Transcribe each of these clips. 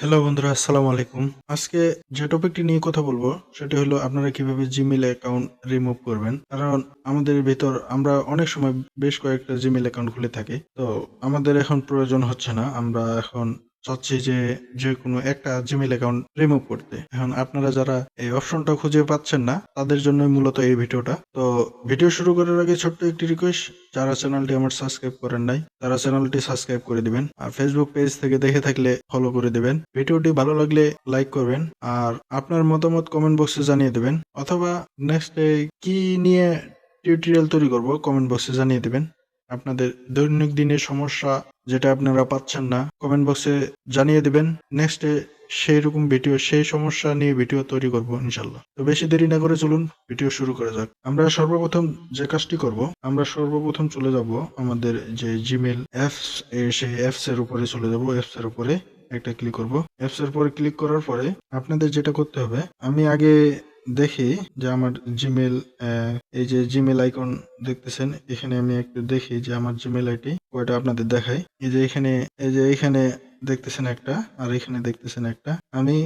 Hello বন্ধুরা, আসসালামু আলাইকুম। আজকে যে টপিকটি নিয়ে কথা বলব, সেটি হলো আপনারা কীভাবে জিমেল অ্যাকাউন্ট রিমুভ করবেন। কারণ আমাদের ভিতর আমরা অনেক সময় বেশ কয়েকটা জিমেল অ্যাকাউন্ট খুলে থাকি। তো আমাদের এখন প্রয়োজন হচ্ছে না, আমরা এখন চাচ্ছি যে যে কোনো একটা জিমেল অ্যাকাউন্ট রিমুভ করতে। এখন আপনারা যারা এই অপশনটা খুঁজে পাচ্ছেন না, তাদের জন্য মূলত এই ভিডিওটা। তো ভিডিও শুরু করার আগে ছোট্ট একটি রিকোয়েস্ট যারা চ্যানেলটি আমার সাবস্ক্রাইব করেন নাই, তারা চ্যানেলটি সাবস্ক্রাইব করে দিবেন। আর ফেসবুক পেজ থেকে দেখে থাকলে ফলো করে দিবেন। ভিডিওটি ভালো লাগলে লাইক করবেন, আর আপনার মতামত কমেন্ট বক্সে জানিয়ে দেবেন, অথবা নেক্সট কি নিয়ে টিউটোরিয়াল তৈরি করব কমেন্ট বক্সে জানিয়ে দেবেন। আপনাদের দৈনিক দিনের সমস্যা যেটা আপনারা পাচ্ছেন না কমেন্ট বক্সে জানিয়ে দিবেন। নেক্সট সেই রকম ভিডিও সেই সমস্যা নিয়ে ভিডিও তৈরি করব ইনশাল্লাহ। তো বেশি দেরি না করে চলুন ভিডিও শুরু করা যাক। আমরা সর্বপ্রথম যে কাজটি করব, আমরা সর্বপ্রথম চলে যাব আমাদের যে জিমেল অ্যাপস সেই অ্যাপস এর উপরে চলে যাব। অ্যাপস এর উপরে একটা ক্লিক করব। অ্যাপস এর পরে ক্লিক করার পরে আপনাদের যেটা করতে হবে, আমি আগে দেখি যে আমার জিমেল এই যে জিমেল আইকন দেখতেছেন, এখানে আমি একটু দেখি যে আমার জিমেল আইটি ওইটা আপনাদের দেখাই। এই যে এখানে, এই যে এখানে দেখতেছেন একটা, আর এখানে দেখতেছেন একটা। আমি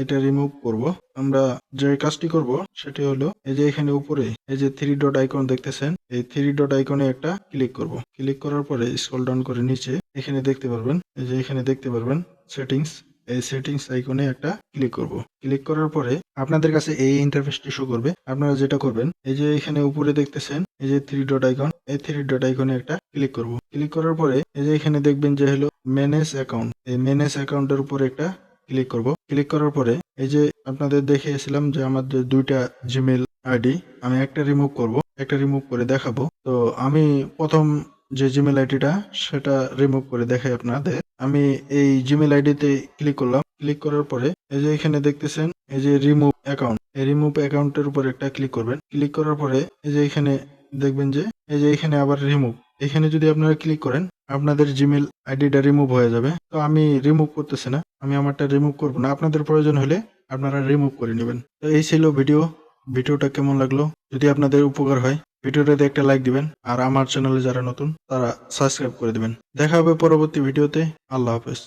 এটা রিমুভ করব। আমরা যে কাজটি করব সেটি হলো, এই যে এখানে উপরে, এই যে থ্রি ডট আইকন দেখতেছেন, এই থ্রি ডট আইকনে একটা ক্লিক করব। ক্লিক করার পরে স্ক্রল ডাউন করে নিচে, এখানে দেখতে পারবেন, এই যে এখানে দেখতে পারবেন সেটিংস এই সেটিংস আইকনে একটা ক্লিক করব। ক্লিক করার পরে আপনাদের কাছে এই ইন্টারফেসটি শো করবে। আপনারা যেটা করবেন, এই যে এখানে উপরে দেখতেছেন, এই যে থ্রি ডট আইকন এই থ্রি ডট আইকনে একটা ক্লিক করব। ক্লিক করার পরে এই যে এখানে দেখবেন যে হলো ম্যানেজ অ্যাকাউন্ট এই ম্যানেজ অ্যাকাউন্টের উপরে একটা ক্লিক করব। ক্লিক করার পরে এই যে আপনাদের দেখিয়েছিলাম যে আমাদের দুইটা জিমেল আইডি আমি একটা রিমুভ করব, একটা রিমুভ করে দেখাবো। তো আমি প্রথম যে জিমেল আইডিটা সেটা রিমুভ করে দেখাই আপনাদের। আমি এই জিমেল আইডিতে ক্লিক করলাম। ক্লিক করার পরে এই যে এখানে দেখতেছেন, এই যে রিমুভ অ্যাকাউন্ট এই রিমুভ অ্যাকাউন্টের উপর একটা ক্লিক করবেন। ক্লিক করার পরে এই যে এখানে দেখবেন যে, এই যে এখানে আবার রিমুভ এখানে যদি আপনারা ক্লিক করেন, আপনাদের জিমেল আইডিটা রিমুভ হয়ে যাবে। তো আমি রিমুভ করতেছি না। আমি আমারটা রিমুভ করব না। আপনাদের প্রয়োজন হলে আপনারা রিমুভ করে নেবেন। তো এই ছিল ভিডিও। ভিডিওটা কেমন লাগল? যদি আপনাদের উপকার হয় ভিডিওটাতে একটা লাইক দিবেন, আর আমার চ্যানেলে যারা নতুন, তারা সাবস্ক্রাইব করে দিবেন। দেখা হবে পরবর্তী ভিডিওতে। আল্লাহ হাফেজ।